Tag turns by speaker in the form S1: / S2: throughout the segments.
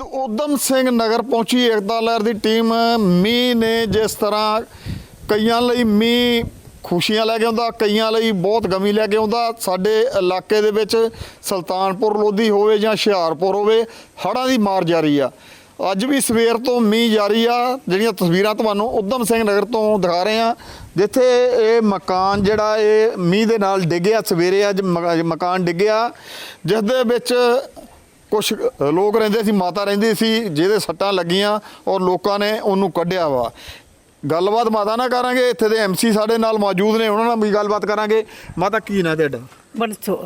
S1: ਸ਼ਹੀਦ ਉਦਮ ਸਿੰਘ ਨਗਰ ਪਹੁੰਚੀ, ਏਕਤਾ ਲਹਿਰ ਦੀ ਟੀਮ ਮੀਂਹ ਨੇ ਜਿਸ ਤਰ੍ਹਾਂ ਕਈਆਂ ਲਈ ਮੀਂਹ ਖੁਸ਼ੀਆਂ ਲੈ ਕੇ ਆਉਂਦਾ, ਕਈਆਂ ਲਈ ਬਹੁਤ ਗਮੀ ਲੈ ਕੇ ਆਉਂਦਾ, ਸਾਡੇ ਇਲਾਕੇ ਦੇ ਵਿੱਚ ਸੁਲਤਾਨਪੁਰ ਲੋਧੀ ਹੋਵੇ ਜਾਂ ਹੁਸ਼ਿਆਰਪੁਰ ਹੋਵੇ, ਹੜ੍ਹਾਂ ਦੀ ਮਾਰ ਜਾਰੀ ਆ। ਅੱਜ ਵੀ ਸਵੇਰ ਤੋਂ ਮੀਂਹ ਜਾਰੀ ਆ, ਜਿਹੜੀਆਂ ਤਸਵੀਰਾਂ ਤੁਹਾਨੂੰ ਉਦਮ ਸਿੰਘ ਨਗਰ ਤੋਂ ਦਿਖਾ ਰਹੇ ਆ ਜਿੱਥੇ ਇਹ ਮਕਾਨ ਜਿਹੜਾ ਇਹ ਮੀਂਹ ਦੇ ਨਾਲ ਡਿੱਗਿਆ, ਸਵੇਰੇ ਅੱਜ ਮਕਾ- ਮਕਾਨ ਡਿੱਗਿਆ, ਜਿਸ ਦੇ ਵਿੱਚ ਕੁਝ ਲੋਕ ਰਹਿੰਦੇ ਸੀ ਮਾਤਾ ਰਹਿੰਦੀ ਸੀ ਜਿਹਦੇ ਸੱਟਾਂ ਲੱਗੀਆਂ ਔਰ ਲੋਕਾਂ ਨੇ ਉਹਨੂੰ ਕੱਢਿਆ ਵਾ। ਗੱਲਬਾਤ ਮਾਤਾ ਨਾਲ ਕਰਾਂਗੇ ਇੱਥੇ ਦੇ ਐਮਸੀ ਸਾਡੇ ਨਾਲ ਮੌਜੂਦ ਨੇ ਉਹਨਾਂ ਨਾਲ ਵੀ ਗੱਲਬਾਤ ਕਰਾਂਗੇ। ਮਾਤਾ ਕੀ ਨਾਂ ਤੁਹਾਡਾ?
S2: ਬਰਸੋ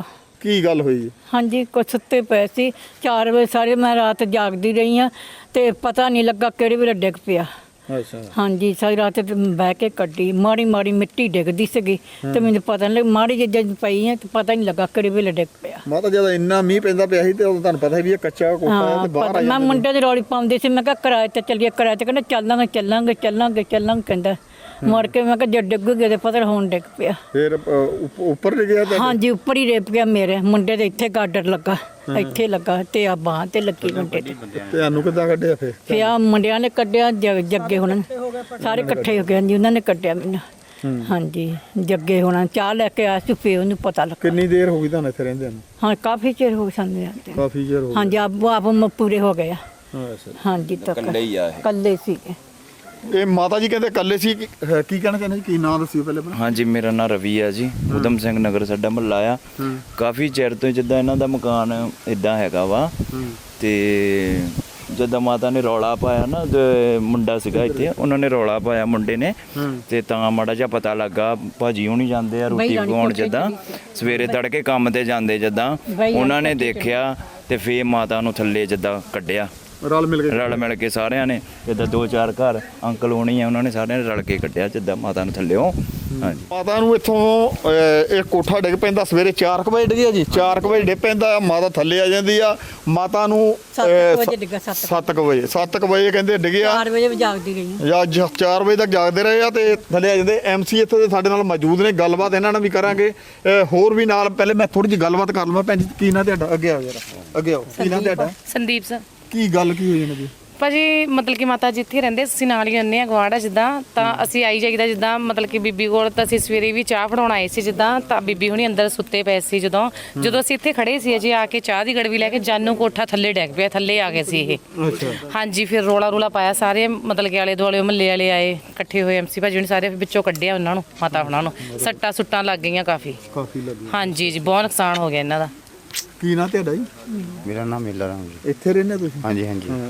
S1: ਕੀ ਗੱਲ ਹੋਈ?
S2: ਹਾਂਜੀ ਕੁਛ ਸੁੱਤੇ ਪਏ ਸੀ। 4 ਵਜੇ ਸਾਰੇ ਮੈਂ ਰਾਤ ਜਾਗਦੀ ਰਹੀ ਆ ਤੇ ਪਤਾ ਨਹੀਂ ਲੱਗਾ ਕਿਹੜੇ ਵੇਲੇ ਡਿੱਗ ਪਿਆ।
S1: ਅੱਛਾ।
S2: ਹਾਂਜੀ ਸਾਰੀ ਰਾਤ ਤੇ ਬਹਿ ਕੇ ਕੱਢੀ। ਮਾੜੀ ਮਾੜੀ ਮਿੱਟੀ ਡਿੱਗਦੀ ਸੀਗੀ ਤੇ ਮੈਨੂੰ ਪਤਾ ਨਹੀਂ ਲੱਗਾ ਮਾੜੀ ਜਿਹੀ ਜਦ ਪਈ ਆ ਤੇ ਪਤਾ ਨਹੀਂ ਲੱਗਾ ਕਿਹੜੇ ਵੇਲੇ ਡਿੱਗ ਪਿਆ।
S1: ਮਾਤਾ ਜਦ ਇੰਨਾ ਮੀਂਹ ਪੈਂਦਾ ਪਿਆ ਸੀ ਤੇ ਉਦੋਂ ਤੁਹਾਨੂੰ ਪਤਾ ਸੀ ਵੀ ਇਹ ਕੱਚਾ ਕੋਠਾ ਹੈ
S2: ਹਾਂ
S1: ਤੇ ਬਾਹਰ
S2: ਪਤਾ
S1: ਆ
S2: ਮੈਂ
S1: ਜਾਂਦੇ
S2: ਮੁੰਡੇ ਦੀ ਰੌਲੀ ਪਾਉਂਦੀ ਸੀ ਮੈਂ ਕਿਹਾ ਕਿਰਾਏ ਤੇ ਚੱਲੀਏ ਕਿਰਾਏ ਤੇ ਕਹਿੰਦਾ ਚੱਲਾਂਗੇ ਚੱਲਾਂਗੇ ਚੱਲਾਂਗੇ ਚੱਲਾਂਗੇ ਕਹਿੰਦਾ। ਮੁੜ ਕੇ ਮੈਂ ਕਿਹਾ ਜੇ ਡਿੱਗੂਗੇ ਤੇ ਪਤਾ ਨੀ ਹੁਣ ਡਿੱਗ ਪਿਆ।
S1: ਫਿਰ ਅ, ਉੱਪ- ਉੱਪਰ ਡਿੱਗਿਆ ਤੇ
S2: ਹਾਂਜੀ ਉੱਪਰ ਹੀ ਰੇਪ ਗਿਆ ਮੇਰੇ। ਮੁੰਡੇ ਦੇ ਇੱਥੇ ਗਾਡਰ ਲੱਗਾ ਇੱਥੇ ਲੱਗਾ ਤੇ ਆ ਬਾਂਹ ਤੇ ਲੱਗੀ ਮੁੰਡੇ ਤੇ।
S1: ਤੁਹਾਨੂੰ ਕਿੱਦਾਂ ਕੱਢਿਆ ਫਿਰ?
S2: ਫਿਰ ਆ ਮੁੰਡਿਆਂ ਨੇ ਕੱਢਿਆ ਜ- ਜੱਗੇ ਨੇ। ਸਾਰੇ ਇਕੱਠੇ ਹੋ ਗਏ ਜੀ ਉਹਨਾਂ ਨੇ ਕੱਢਿਆ ਮੈਨੂੰ। ਹਾਂਜੀ ਜੱਗੇ ਹੋਣਾ ਚਾਹ ਲੈ ਕੇ ਆਇਆ ਸੀ ਫਿਰ ਉਹਨੂੰ ਪਤਾ ਲੱਗਾ।
S1: ਕਿੰਨੀ ਦੇਰ ਹੋ ਗਈ ਤੁਹਾਨੂੰ ਇੱਥੇ ਰਹਿੰਦੇ ਨੂੰ?
S2: ਹਾਂ ਕਾਫੀ ਚਿਰ ਹੋ ਗਿਆ ਸਾਨੂੰ ਰਹਿੰਦੇ ਨੂੰ।
S1: ਕਾਫੀ ਚਿਰ ਹੋ
S2: ਹਾਂਜੀ ਆਪ ਆਪ ਮ- ਪੂਰੇ ਹੋ ਗਏ ਆ।
S1: ਗਿਆ
S2: ਹਾਂਜੀ ਤੱਕ।
S3: ਇਕੱਲੇ ਹੀ ਆ ਇਹ।
S2: ਕੱਲੇ ਸੀਗੇ।
S1: ਇਹ ਮਾਤਾ ਜੀ ਕਹਿੰਦੇ ਇਕੱਲੇ ਸੀ ਕੀ ਕੀ ਕਹਿਣਾ ਚਾਹੁੰਦੇ ਜੀ? ਕੀ ਨਾਂ ਦੱਸਿਓ ਪਹਿਲੇ ਆਪਣਾ?
S3: ਹਾਂਜੀ ਮੇਰਾ ਨਾਮ ਰਵੀ ਆ ਜੀ। ਉਦਮ ਸਿੰਘ ਨਗਰ ਸਾਡਾ ਮਹੱਲਾ ਆ। ਕਾਫੀ ਚਿਰ ਤੋਂ ਜਿੱਦਾਂ ਇਹਨਾਂ ਦਾ ਮਕਾਨ ਇਦਾਂ ਹੈਗਾ ਵਾ। ਤੇ ਜਦੋਂ ਮਾਤਾ ਨੇ ਰੌਲਾ ਪਾਇਆ ਨਾ ਤੇ ਮੁੰਡਾ ਸੀਗਾ ਇੱਥੇ ਉਹਨਾਂ ਨੇ ਰੌਲਾ ਪਾਇਆ ਮੁੰਡੇ ਨੇ। ਤੇ ਤਾਂ ਮਾੜਾ ਜਿਹਾ ਪਤਾ ਲੱਗਾ ਭਾਜੀ ਹੁਣੀ ਜਾਂਦੇ ਆ ਰੋਟੀ ਪਕਾਉਣ ਜਿੱਦਾਂ। ਸਵੇਰੇ ਤੜਕੇ ਕੰਮ ਤੇ ਜਾਂਦੇ ਜਿੱਦਾਂ। ਉਹਨਾਂ ਨੇ ਦੇਖਿਆ ਤੇ ਫੇਰ ਮਾਤਾ ਨੂੰ ਥੱਲੇ ਜਿੱਦਾਂ ਕੱਢਿਆ।
S1: ਰਲ ਮਿਲ ਕੇ
S3: ਰਲ ਮਿਲ ਕੇ ਸਾਰਿਆਂ ਨੇ ਜਿੱਦਾਂ ਦੋ ਚਾਰ ਘਰ ਅੰਕਲ ਹੋਣੀ ਆ ਉਹਨਾਂ ਨੇ ਸਾਰਿਆਂ ਨੇ ਰਲ ਕੇ ਕੱਢਿਆ ਜਿੱਦਾਂ ਮਾਤਾ ਨੂੰ ਥੱਲਿਓ। ਹਾਂਜੀ।
S1: ਮਾਤਾ ਨੂੰ ਇੱਥੋਂ ਇਹ ਕੋਠਾ ਡਿੱਗ ਪੈਂਦਾ ਸਵੇਰੇ 4 ਵਜੇ ਡਿੱਗਿਆ ਜੀ 4 ਵਜੇ ਡਿੱਗ ਪੈਂਦਾ ਮਾਤਾ ਥੱਲੇ ਆ ਜਾਂਦੀ ਆ ਮਾਤਾ ਨੂੰ
S2: ਸੱਤ ਕੁ ਵਜੇ ਡਿੱਗਾ, ਸੱਤ ਕੁ।
S1: 7 ਵਜੇ 7 ਵਜੇ ਕਹਿੰਦੇ ਡਿੱਗਿਆ
S2: 4 ਵਜੇ ਵੀ ਜਾਗਦੀ ਰਹੀ।
S1: ਜਾਂ 4 ਵਜੇ ਤੱਕ ਜਾਗਦੇ ਰਹੇ ਆ ਤੇ ਥੱਲੇ ਆ ਜਾਂਦੇ। ਐਮਸੀ ਇੱਥੇ ਦੇ ਸਾਡੇ ਨਾਲ ਮੌਜੂਦ ਨੇ ਗੱਲਬਾਤ ਇਹਨਾਂ ਨਾਲ ਵੀ ਕਰਾਂਗੇ। ਹੋਰ ਵੀ ਨਾਲ ਪਹਿਲੇ ਮੈਂ ਥੋੜੀ ਜਿਹੀ ਗੱਲਬਾਤ ਕਰ ਲਵਾਂ ਭੈਣ ਜੀ ਕੀ ਨਾਂ ਤੁਹਾਡਾ? ਅੱਗੇ ਆਓ ਜਰਾ ਅੱਗੇ ਆਓ। ਕੀ ਨਾਂ ਤੁਹਾਡਾ?
S4: ਸੰਦੀਪ ਸਰ।
S1: ਕੀ ਗੱਲ ਕੀ ਹੋਈ ਇਹਨਾਂ ਦੀ?
S4: ਭਾਜੀ ਮਤਲਬ ਕਿ ਮਾਤਾ ਜਿੱਥੇ ਰਹਿੰਦੇ ਅਸੀਂ ਨਾਲ ਹੀ ਰਹਿੰਦੇ ਆ ਗਵਾਂਢਾ ਜਿੱਦਾਂ ਤਾਂ ਅਸੀਂ ਆਈ ਜਾਈਦਾ ਜਿੱਦਾਂ ਮਤਲਬ ਕਿ ਬੀਬੀ ਕੋਲ ਤਾਂ ਅਸੀਂ ਸਵੇਰੇ ਵੀ ਚਾਹ ਫੜਾਉਣ ਆਏ ਸੀ ਜਿੱਦਾਂ ਤਾਂ ਬੀਬੀ ਹੁਣੀ ਅੰਦਰ ਸੁੱਤੇ ਪਏ ਸੀ ਜਦੋਂ। ਜਦੋਂ ਅਸੀਂ ਇੱਥੇ ਖੜੇ ਸੀ ਅਜੇ ਆ ਕੇ ਚਾਹ ਦੀ ਗੜਵੀ ਲੈ ਕੇ ਜਾਨੂ ਕੋਠਾ ਥੱਲੇ ਡੈਗ ਪਿਆ ਥੱਲੇ ਆ ਗਏ ਸੀ ਇਹ।
S1: ਅੱਛਾ।
S4: ਹਾਂਜੀ ਫਿਰ ਰੋਲਾ ਰੂਲਾ ਪਾਇਆ ਸਾਰੇ ਮਤਲਬ ਕਿ ਆਲੇ ਦੁਆਲੇ ਮਹੱਲੇ ਵਾਲੇ ਆਏ ਇਕੱਠੇ ਹੋਏ ਐਮਸੀ ਭਾਜੀ ਹੁਣੀ ਸਾਰੇ ਵਿੱਚੋਂ ਕੱਢਿਆ ਉਹਨਾਂ ਨੂੰ ਮਾਤਾ ਹੁਣਾਂ ਨੂੰ। ਸੱਟਾਂ ਸੁੱਟਾਂ ਲੱਗ ਗਈਆਂ ਕਾਫੀ।
S1: ਕਾਫੀ ਲੱਗੀ
S4: ਹਾਂਜੀ ਜੀ ਬਹੁਤ ਨੁਕਸਾਨ ਹੋ ਗਿਆ ਇਹਨਾਂ ਦਾ।
S1: ਕੀ ਨਾਂ ਤੁਹਾਡਾ ਜੀ?
S5: ਮੇਰਾ ਨਾਮ ਮੇਲਾ ਰਾਮ ਜੀ।
S1: ਇੱਥੇ ਰਹਿੰਦੇ ਤੁਸੀਂ?
S5: ਹਾਂਜੀ ਹਾਂਜੀ।
S1: ਹਾਂ,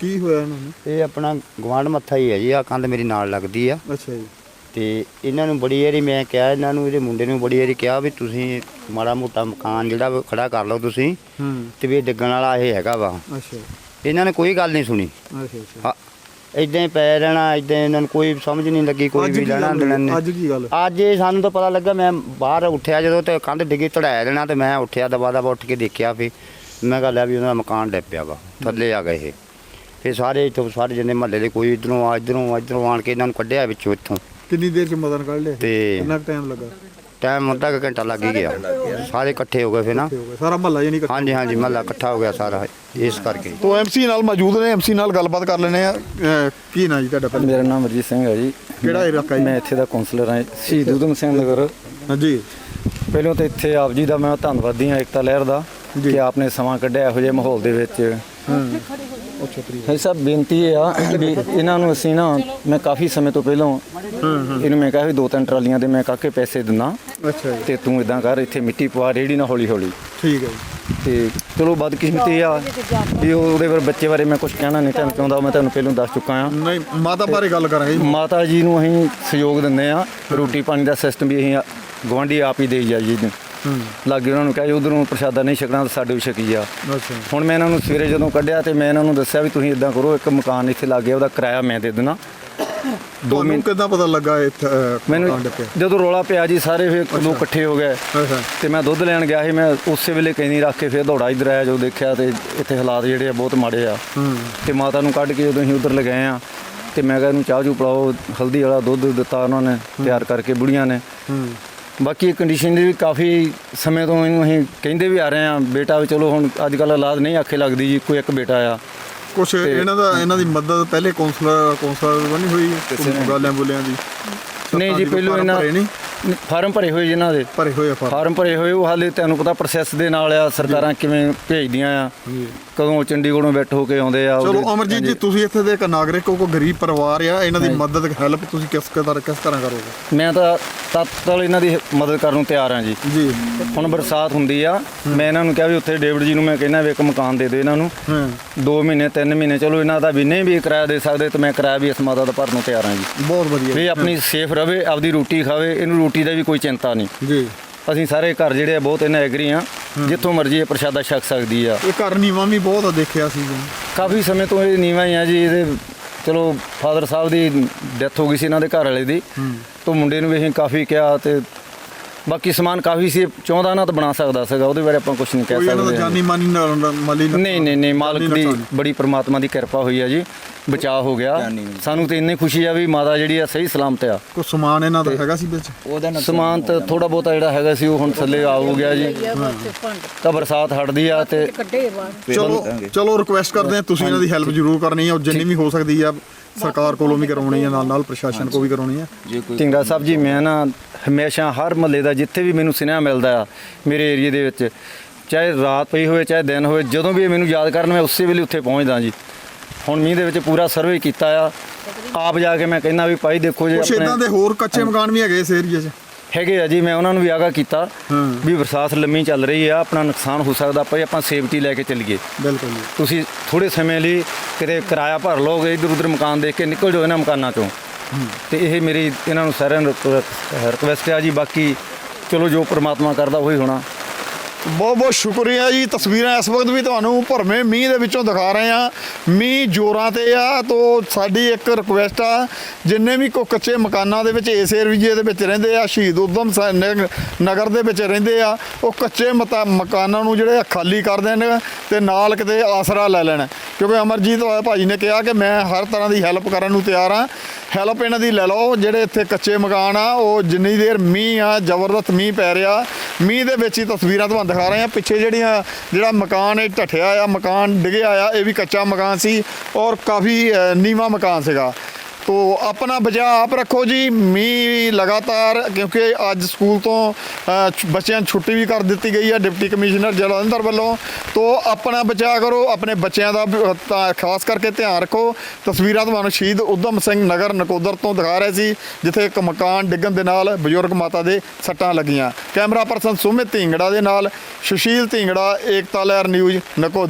S1: ਕੀ ਹੋਇਆ ਇਹਨਾਂ ਨੂੰ?
S5: ਇਹ ਆਪਣਾ ਗਵਾਂਢ ਮੱਥਾ ਹੀ ਹੈ ਜੀ ਆ ਕੰਧ ਮੇਰੀ ਨਾਲ ਲੱਗਦੀ ਆ।
S1: ਅੱਛਾ ਜੀ।
S5: ਤੇ ਇਹਨਾਂ ਨੂੰ ਬੜੀ ਵਾਰੀ ਮੈਂ ਕਿਹਾ ਇਹਨਾਂ ਨੂੰ ਇਹਦੇ ਮੁੰਡੇ ਨੂੰ ਬੜੀ ਵਾਰੀ ਕਿਹਾ ਵੀ ਤੁਸੀਂ ਮਾੜਾ ਮੋਟਾ ਮਕਾਨ ਜਿਹੜਾ ਵਾ ਖੜਾ ਕਰ ਲਓ ਤੁਸੀਂ।
S1: ਹੂੰ।
S5: ਤੇ ਵੀ ਇਹ ਡਿੱਗਣ ਵਾਲਾ ਇਹ ਹੈਗਾ ਵਾ।
S1: ਅੱਛਾ।
S5: ਇਹਨਾਂ ਨੇ ਕੋਈ ਗੱਲ ਨਹੀਂ ਸੁਣੀ।
S1: ਅੱਛਾ ਅੱਛਾ।
S5: ਇਦਾਂ ਹੀ ਪੈ ਰਹਿਣਾ ਇਦਾਂ ਇਹਨਾਂ ਨੂੰ ਕੋਈ ਸਮਝ ਨਹੀਂ ਲੱਗੀ ਕੋਈ
S1: ਅੱਜ
S5: ਵੀ
S1: ਕੀ
S5: ਲੈਣਾ
S1: ਗੱਲ
S5: ਦੇਣਾ
S1: ਹੋਈ?
S5: ਨਹੀਂ
S1: ਅੱਜ ਕੀ ਗੱਲ?
S5: ਅੱਜ ਇਹ ਸਾਨੂੰ ਤਾਂ ਪਤਾ ਲੱਗਾ ਮੈਂ ਬਾਹਰ ਉੱਠਿਆ ਜਦੋਂ ਤੇ ਕੰਧ ਡਿੱਗੀ ਤੜਾਇਆ ਦੇਣਾ ਤੇ ਮੈਂ ਉੱਠਿਆ ਦਬਾ ਦਬਾ ਉੱਠ ਕੇ ਦੇਖਿਆ ਵੀ ਮੈਂ ਕਿਹਾ ਲੈ ਵੀ ਉਹਨਾਂ ਦਾ ਮਕਾਨ ਡਿੱਗ ਪਿਆ ਵਾ ਥੱਲੇ ਆ ਗਏ ਇਹ। ਫਿਰ ਸਾਰੇ ਇੱਥੋਂ ਸਾਰੇ ਜਣੇ ਮਹੱਲੇ ਦੇ ਕੋਈ ਇਧਰੋਂ ਆ ਇਧਰੋਂ ਇਧਰੋਂ ਆਣ ਕੇ ਇਹਨਾਂ ਨੂੰ ਕੱਢਿਆ ਵਿੱਚੋਂ ਇੱਥੋਂ।
S1: ਕਿੰਨੀ ਦੇਰ ਚ ਮਦਨ ਕੱਢ ਲਿਆ?
S5: ਤੇ
S1: ਕਿੰਨਾ ਟਾਈਮ ਲੱਗਾ?
S5: ਟਾਈਮ ਅੱਧਾ ਕੁ ਘੰਟਾ ਲੱਗ ਹੀ ਗਿਆ। ਸਾਰੇ ਇਕੱਠੇ ਹੋ ਗਏ ਫਿਰ ਨਾ।
S1: ਤੇ ਹੋ ਗਿਆ ਸਾਰਾ ਮਹੱਲਾ ਯਾਨੀ ਇਕੱਠਾ?
S5: ਹਾਂਜੀ ਹਾਂਜੀ ਮਹੱਲਾ ਇਕੱਠਾ ਹੋ ਗਿਆ ਸਾਰਾ। ਇਸ ਕਰਕੇ।
S1: ਤੋ ਐਮਸੀ ਨਾਲ ਮੌਜੂਦ ਨੇ ਐਮਸੀ ਨਾਲ ਗੱਲਬਾਤ ਕਰ ਲੈਣੇ ਆ। ਕੀ ਨਾਂ ਜੀ ਤੁਹਾਡਾ ਪਹਿਲਾਂ?
S6: ਮੇਰਾ ਨਾਮ ਅਰਜੀਤ ਸਿੰਘ ਹੈ ਜੀ।
S1: ਕਿਹੜਾ ਇਲਾਕਾ ਜੀ?
S6: ਮੈਂ ਇੱਥੇ ਦਾ ਕਾਉਂਸਲਰ ਹਾਂ ਸ਼ਹੀਦ ਊਧਮ ਸਿੰਘ ਨਗਰ।
S1: ਹਾਂਜੀ
S6: ਪਹਿਲਾਂ ਤਾਂ ਇੱਥੇ ਆਪ ਜੀ ਦਾ ਮੈਂ ਧੰਨਵਾਦੀ ਹਾਂ ਏਕਤਾ ਲਹਿਰ ਦਾ ਕਿ ਆਪਨੇ ਸਮਾਂ ਕੱਢਿਆ ਇਹੋ ਜਿਹੇ ਮਾਹੌਲ ਦੇ ਵਿੱਚ। ਹੈ। ਸਭ ਬੇਨਤੀ ਆ ਵੀ ਇਹਨਾਂ ਨੂੰ ਅਸੀਂ ਨਾ ਮੈਂ ਕਾਫੀ ਸਮੇਂ ਤੋਂ ਪਹਿਲਾਂ ਇਹਨੂੰ ਮੈਂ ਕਿਹਾ ਵੀ ਦੋ ਤਿੰਨ ਟਰਾਲੀਆਂ ਦੇ ਮੈਂ ਕਾਕੇ ਪੈਸੇ ਦਿੰਦਾ
S1: ਅੱਛਾ ਜੀ।
S6: ਤੇ ਤੂੰ ਇਦਾਂ ਕਰ ਇੱਥੇ ਮਿੱਟੀ ਪਵਾ ਰੇੜੀ ਨਾ ਹੌਲੀ ਹੌਲੀ
S1: ਠੀਕ ਹੈ ਜੀ।
S6: ਤੇ ਚਲੋ ਬਦਕਿਸਮਤੀ ਆ ਵੀ ਉਹ- ਉਹਦੇ ਬਾਰੇ ਬੱਚੇ ਬਾਰੇ ਮੈਂ ਕੁਝ ਕਹਿਣਾ ਨਹੀਂ ਤੁਹਾਨੂੰ ਚਾਹੁੰਦਾ ਮੈਂ ਤੁਹਾਨੂੰ ਪਹਿਲਾਂ ਦੱਸ ਚੁੱਕਾ ਆ
S1: ਨਹੀਂ ਮਾਤਾ ਬਾਰੇ ਗੱਲ ਕਰਾਂਗੇ
S6: ਮਾਤਾ ਜੀ ਨੂੰ ਅਸੀਂ ਸਹਿਯੋਗ ਦਿੰਦੇ ਆ ਰੋਟੀ ਪਾਣੀ ਦਾ ਸਿਸਟਮ ਵੀ ਅਸੀਂ ਗਵਾਂਢੀ ਆਪ ਹੀ ਦੇਈ ਜਾਈਏ ਜੀ। ਲਾਗੇ ਉਹਨਾਂ ਨੂੰ ਕਿਹਾ ਜੀ ਉਧਰੋਂ ਪ੍ਰਸ਼ਾਦਾ ਨਹੀਂ ਛਕਣਾ ਤਾਂ ਸਾਡੇ ਵੀ ਛਕੀ
S1: ਅੱਛਾ।
S6: ਹੁਣ ਮੈਂ ਇਹਨਾਂ ਨੂੰ ਸਵੇਰੇ ਜਦੋਂ ਕੱਢਿਆ ਤੇ ਮੈਂ ਇਹਨਾਂ ਨੂੰ ਦੱਸਿਆ ਵੀ ਤੁਸੀਂ ਇਦਾਂ ਕਰੋ ਇੱਕ ਮਕਾਨ ਇੱਥੇ ਲੱਗੇ ਉਹਦਾ ਕਿਰਾਇਆ ਮੈਂ ਦੇ ਦੇਣਾ ਦੋ
S1: ਤੁਹਾਨੂੰ
S6: ਮਹੀਨੇ
S1: ਕਿੱਦਾਂ ਪਤਾ ਲੱਗਾ ਇੱਥੇ ਅਹ,
S6: ਮੈਨੂੰ? ਜਦੋਂ ਰੋਲਾ ਪਿਆ ਜੀ ਸਾਰੇ ਫਿਰ ਲੋਕ ਇਕੱਠੇ ਹੋ ਗਏ।
S1: ਅੱਛਾ।
S6: ਤੇ ਮੈਂ ਦੁੱਧ ਲੈਣ ਗਿਆ ਸੀ ਮੈਂ ਉਸੇ ਵੇਲੇ ਕੈਨੀ ਰੱਖ ਕੇ ਫਿਰ ਦੌੜਾ ਇੱਧਰ ਆਇਆ ਜੋ ਦੇਖਿਆ ਤੇ ਇੱਥੇ ਹਾਲਾਤ ਜਿਹੜੇ ਆ ਬਹੁਤ ਮਾੜੇ ਆ।
S1: ਹੂੰ।
S6: ਤੇ ਮਾਤਾ ਨੂੰ ਕੱਢ ਕੇ ਜਦੋਂ ਅਸੀਂ ਉਧਰ ਲਗਾਏ ਆ। ਤੇ ਮੈਂ ਕਿਹਾ ਇਹਨੂੰ ਚਾਹ ਚੂ ਪਿਲਾਓ ਹਲਦੀ ਵਾਲਾ ਦੁੱਧ ਦਿੱਤਾ ਉਹਨਾਂ ਨੇ ਤਿਆਰ ਕਰਕੇ ਬੁੜੀਆਂ ਨੇ।
S1: ਹੂੰ।
S6: ਬਾਕੀ ਕੰਡੀਸ਼ਨ ਦੀ ਵੀ ਕਾਫੀ ਸਮੇਂ ਤੋਂ ਇਹਨੂੰ ਅਸੀਂ ਕਹਿੰਦੇ ਵੀ ਆ ਰਹੇ ਆ ਬੇਟਾ ਵੀ ਚਲੋ ਹੁਣ ਅੱਜ ਕੱਲ੍ਹ ਔਲਾਦ ਨਹੀਂ ਆਖੇ ਲੱਗਦੀ ਜੀ ਕੋਈ ਇੱਕ ਬੇਟਾ ਆ।
S1: ਕੁਛ ਇਹਨਾਂ ਦਾ ਇਹਨਾਂ ਦੀ ਮਦਦ ਪਹਿਲੇ ਕੌਂਸਲਰ ਕੌਂਸਲਰ ਬਣੀ ਹੋਈ ਹੈ ਗਾਲਿਆਂ ਬੋਲਿਆਂ ਦੀ।
S6: ਨਹੀਂ ਜੀ ਪਹਿਲੋਂ ਇਹਨਾਂ ਫਾਰਮ ਭਰੇ ਹੋਏ ਜਿਨ੍ਹਾਂ ਦੇ?
S1: ਭਰੇ ਹੋਏ ਆ ਫਾਰਮ।
S6: ਫਾਰਮ ਭਰੇ ਹੋਏ ਉਹ ਹਾਲੇ ਤੁਹਾਨੂੰ ਪਤਾ ਪ੍ਰੋਸੈਸ ਦੇ ਨਾਲ ਆ ਸਰਕਾਰਾਂ ਕਿਵੇਂ ਭੇਜਦੀਆਂ ਆ ਕਦੋਂ ਚੰਡੀਗੜ੍ਹੋਂ ਬੈਠ ਹੋ ਕੇ ਆਉਂਦੇ ਆ
S1: ਚਲੋ ਅਮਰਜੀਤ ਜੀ ਤੁਸੀਂ ਇੱਥੇ ਦੇ ਇੱਕ ਨਾਗਰਿਕ ਹੋ ਕੋ ਗਰੀਬ ਪਰਿਵਾਰ ਆ ਇਹਨਾਂ ਦੀ ਮਦਦ ਹੈਲਪ ਤੁਸੀਂ ਕਿਸ ਤਰ੍ਹਾਂ ਕਿਸ ਤਰ੍ਹਾਂ ਕਰੋਗੇ?
S6: ਮੈਂ ਤਾਂ ਤਤਕਾਲ ਇਹਨਾਂ ਦੀ ਮਦਦ ਕਰਨ ਨੂੰ ਤਿਆਰ ਹਾਂ ਜੀ।
S1: ਜੀ।
S6: ਹੁਣ ਬਰਸਾਤ ਹੁੰਦੀ ਆ ਮੈਂ ਇਹਨਾਂ ਨੂੰ ਕਿਹਾ ਵੀ ਉੱਥੇ ਡੇਵਿਡ ਜੀ ਨੂੰ ਮੈਂ ਕਹਿੰਦਾ ਵੀ ਇੱਕ ਮਕਾਨ ਦੇ ਦਿਓ ਇਹਨਾਂ ਨੂੰ।
S1: ਹਾਂ।
S6: 2 ਮਹੀਨੇ 3 ਮਹੀਨੇ ਚਲੋ ਇਹਨਾਂ ਦਾ ਵੀ ਨਹੀਂ ਵੀ ਕਿਰਾਇਆ ਦੇ ਸਕਦੇ ਤੇ ਮੈਂ ਕਿਰਾਇਆ ਵੀ ਇਸ ਮਦਦ ਭਰਨ ਨੂੰ ਤਿਆਰ ਹਾਂ ਜੀ।
S1: ਬਹੁਤ ਵਧੀਆ।
S6: ਵੀ ਆਪਣੀ ਸੇਫ ਰਵੇ ਆਪਦੀ ਰੋਟੀ ਖਾਵੇ ਇਹਨੂੰ ਰੋਟੀ ਦਾ ਵੀ ਕੋਈ ਚਿੰਤਾ ਨਹੀਂ।
S1: ਜੀ।
S6: ਅਸੀਂ ਸਾਰੇ ਘਰ ਜਿਹੜੇ ਆ ਬਹੁਤ ਇਹਨਾਂ ਐਗਰੀ ਆ। ਜਿੱਥੋਂ ਮਰਜ਼ੀ ਇਹ ਪ੍ਰਸ਼ਾਦਾ ਛਕ ਸਕਦੀ ਆ।
S1: ਇਹ ਘਰ ਨੀਵਾਂ ਵੀ ਬਹੁਤ ਆ ਦੇਖਿਆ ਸੀ ਜੀ।
S6: ਕਾਫੀ ਸਮੇਂ ਤੋਂ ਇਹ ਨੀਵਾਂ ਹੀ ਆ ਜੀ ਇਹਦੇ ਚਲੋ ਫਾਦਰ ਸਾਹਿਬ ਦੀ ਡੈਥ ਹੋ ਗਈ ਸੀ ਇਹਨਾਂ ਦੇ ਘਰ ਵਾਲੇ ਦੀ। ਤੋਂ ਮੁੰਡੇ ਨੂੰ ਵੀ ਅਸੀਂ ਕਾਫੀ ਕਿਹਾ ਤੇ ਬਾਕੀ ਸਮਾਨ ਕਾਫੀ ਸੀ ਚਾਹੁੰਦਾ ਨਾ ਤਾਂ ਬਣਾ ਸਕਦਾ ਸੀਗਾ ਉਹਦੇ ਬਾਰੇ ਆਪਾਂ ਕੁਝ ਨਹੀਂ ਕਹਿ
S1: ਕੋਈ
S6: ਸਕਦੇ
S1: ਜਾਨੀ ਮਾਨੀ ਨਾਲ ਮਾਲੀ ਨੁਕਸਾਨ-
S6: ਨਹੀਂ ਨਹੀਂ ਨਹੀਂ ਮਾਲਕ ਦੀ। ਬੜੀ ਪ੍ਰਮਾਤਮਾ ਦੀ ਕਿਰਪਾ ਹੋਈ ਆ ਜੀ। ਬਚਾਅ ਹੋ ਗਿਆ। ਸਾਨੂੰ ਤੇ ਇੰਨੀ ਖੁਸ਼ੀ ਆ ਵੀ ਮਾਤਾ ਜਿਹੜੀ ਆ ਸਹੀ ਸਲਾਮਤ ਆ।
S1: ਕੋਈ ਸਮਾਨ ਇਹਨਾਂ ਦਾ ਹੈਗਾ ਸੀ ਵਿੱਚ?
S3: ਉਹਦਾ ਨੁਕਸਾਨ
S6: ਸਮਾਨ ਤਾਂ ਥੋੜਾ ਬਹੁਤਾ ਜਿਹੜਾ ਹੈਗਾ ਸੀ ਉਹ ਹੁਣ ਥੱਲੇ ਆ ਹੋ ਗਿਆ ਜੀ। ਤਾਂ ਬਰਸਾਤ ਹਟਦੀ ਆ ਤੇ
S2: ਕੱਢੇ ਬਾਹਰ।
S1: ਚਲੋ ਚਲੋ ਰਿਕੁਐਸਟ ਕਰਦੇ ਹਾਂ ਤੁਸੀਂ ਇਹਨਾਂ ਦੀ ਹੈਲਪ ਜ਼ਰੂਰ ਕਰਨੀ ਔਰ ਜਿੰਨੀ ਵੀ ਹੋ ਸਕਦੀ ਆ ਸਰਕਾਰ ਕੋਲੋਂ ਵੀ ਕਰਾਉਣੀ ਹੈ ਨਾਲ ਨਾਲ ਪ੍ਰਸ਼ਾਸਨ ਕੋਲ ਵੀ ਕਰਾਉਣੀ ਹੈ
S3: ਜੇ ਕੋਈ
S6: ਸਾਹਿਬ ਜੀ ਮੈਂ ਨਾ ਹਮੇਸ਼ਾ ਹਰ ਮਹੱਲੇ ਦਾ ਜਿੱਥੇ ਵੀ ਮੈਨੂੰ ਸੁਨੇਹਾ ਮਿਲਦਾ ਆ ਮੇਰੇ ਏਰੀਏ ਦੇ ਵਿੱਚ ਚਾਹੇ ਰਾਤ ਪਈ ਹੋਵੇ ਚਾਹੇ ਦਿਨ ਹੋਵੇ ਜਦੋਂ ਵੀ ਇਹ ਮੈਨੂੰ ਯਾਦ ਕਰਨ ਮੈਂ ਉਸੇ ਵੇਲੇ ਉੱਥੇ ਪਹੁੰਚਦਾ ਜੀ। ਹੁਣ ਮੀਂਹ ਦੇ ਵਿੱਚ ਪੂਰਾ ਸਰਵੇ ਕੀਤਾ ਆ। ਆਪ ਜਾ ਕੇ ਮੈਂ ਕਹਿੰਦਾ ਵੀ ਭਾਈ ਦੇਖੋ ਜੇ
S1: ਕੁਛ ਇਦਾਂ ਦੇ ਹੋਰ ਕੱਚੇ ਮਕਾਨ ਵੀ ਹੈਗੇ ਇਸ ਏਰੀਆ 'ਚ।
S6: ਹੈਗੇ ਆ ਜੀ ਮੈਂ ਉਹਨਾਂ ਨੂੰ ਵੀ ਆਗਾਹ ਕੀਤਾ। ਵੀ ਬਰਸਾਤ ਲੰਮੀ ਚੱਲ ਰਹੀ ਆ ਆਪਣਾ ਨੁਕਸਾਨ ਹੋ ਸਕਦਾ ਭਾਈ ਆਪਾਂ ਸੇਫਟੀ ਲੈ ਕੇ ਚੱਲੀਏ।
S1: ਬਿਲਕੁਲ ਜੀ।
S6: ਤੁਸੀਂ ਥੋੜੇ ਸਮੇਂ ਲਈ ਕਿਤੇ ਕਿਰਾਇਆ ਭਰ ਲਓਗੇ ਇਧਰ ਉਧਰ ਮਕਾਨ ਦੇਖ ਕੇ ਨਿਕਲ ਜਾਓ ਇਹਨਾਂ ਮਕਾਨਾਂ ਚੋਂ। ਤੇ ਇਹ ਮੇਰੀ ਇਹਨਾਂ ਨੂੰ ਸਾਰਿਆਂ ਨੂੰ ਰਿਕਵੈਸਟ ਆ ਜੀ ਬਾਕੀ ਚਲੋ ਜੋ ਪ੍ਰਮਾਤਮਾ ਕਰਦਾ ਉਹੀ ਹੋਣਾ।
S1: ਬਹੁਤ ਬਹੁਤ ਸ਼ੁਕਰੀਆ ਜੀ। ਤਸਵੀਰਾਂ ਇਸ ਵਕਤ ਵੀ ਤੁਹਾਨੂੰ ਭਰਵੇਂ ਮੀਂਹ ਦੇ ਵਿੱਚੋਂ ਦਿਖਾ ਰਹੇ ਆ ਮੀਂਹ ਜੋਰਾਂ ਤੇ ਆ ਤੋ ਸਾਡੀ ਇੱਕ ਰਿਕੁਐਸਟ ਆ, ਜਿੰਨੇ ਵੀ ਕੋ ਕੱਚੇ ਮਕਾਨਾਂ ਦੇ ਵਿੱਚ ਇਸ ਏਰੀਏ ਦੇ ਵਿੱਚ ਰਹਿੰਦੇ ਆ, ਸ਼ਹੀਦ ਉਦਮ ਨਗਰ ਦੇ ਵਿੱਚ ਰਹਿੰਦੇ ਆ, ਉਹ ਕੱਚੇ ਮਤਾ- ਮਕਾਨਾਂ ਨੂੰ ਜਿਹੜੇ ਆ ਖਾਲੀ ਕਰ ਦੇਣ ਤੇ ਨਾਲ ਕਿਤੇ ਆਸਰਾ ਲੈ ਲੈਣ। ਕਿਉਂਕਿ ਅਮਰਜੀਤ ਭਾਜੀ ਨੇ ਕਿਹਾ ਕਿ ਮੈਂ ਹਰ ਤਰ੍ਹਾਂ ਦੀ ਹੈਲਪ ਕਰਨ ਨੂੰ ਤਿਆਰ ਆ ਹੈਲਪ ਇਹਨਾਂ ਦੀ ਲੈ ਲਓ, ਜਿਹੜੇ ਇੱਥੇ ਕੱਚੇ ਮਕਾਨ ਆ, ਉਹ ਜਿੰਨੀ ਦੇਰ ਮੀਂਹ ਆ, ਜ਼ਬਰਦਸਤ ਮੀਂਹ ਪੈ ਰਿਹਾ ਮੀਂਹ ਦੇ ਵਿੱਚ ਹੀ ਤਸਵੀਰਾਂ ਤੁਹਾਨੂੰ ਦਿਖਾ ਰਹੇ ਹਾਂ। ਪਿੱਛੇ ਜਿਹੜੀਆਂ ਜਿਹੜਾ ਮਕਾਨ ਇਹ ਢੱਠਿਆ ਆ ਮਕਾਨ ਡਿੱਗਿਆ ਆ ਇਹ ਵੀ ਕੱਚਾ ਮਕਾਨ ਸੀ ਔਰ ਕਾਫੀ ਅ, ਨੀਵਾਂ ਮਕਾਨ ਸੀਗਾ। ਤੋ ਆਪਣਾ ਬਚਾਅ ਆਪ ਰੱਖੋ ਜੀ। ਮੀਂਹ ਲਗਾਤਾਰ, ਕਿਉਂਕਿ ਅੱਜ ਸਕੂਲ ਤੋਂ ਬੱਚਿਆਂ ਨੂੰ ਛੁੱਟੀ ਵੀ ਕਰ ਦਿੱਤੀ ਗਈ ਹੈ ਡਿਪਟੀ ਕਮਿਸ਼ਨਰ ਜਲੰਧਰ ਵੱਲੋਂ। ਤੋ ਆਪਣਾ ਬਚਾਅ ਕਰੋ, ਆਪਣੇ ਬੱਚਿਆਂ ਦਾ ਖਾਸ ਕਰਕੇ ਧਿਆਨ ਰੱਖੋ। ਤਸਵੀਰਾਂ ਤੁਹਾਨੂੰ ਸ਼ਹੀਦ ਉਦਮ ਸਿੰਘ ਨਗਰ ਨਕੋਦਰ ਤੋਂ ਦਿਖਾ ਰਹੇ ਸੀ, ਜਿੱਥੇ ਇੱਕ ਮਕਾਨ ਡਿੱਗਣ ਦੇ ਨਾਲ ਬਜ਼ੁਰਗ ਮਾਤਾ ਦੇ ਸੱਟਾਂ ਲੱਗੀਆਂ। ਕੈਮਰਾ ਪਰਸਨ ਸੁਮਿਤ ਢਿੰਗੜਾ ਦੇ ਨਾਲ, ਸੁਸ਼ੀਲ ਢਿੰਗੜਾ, ਏਕਤਾ ਲਹਿਰ ਨਿਊਜ਼ ਨਕੋਦਰ।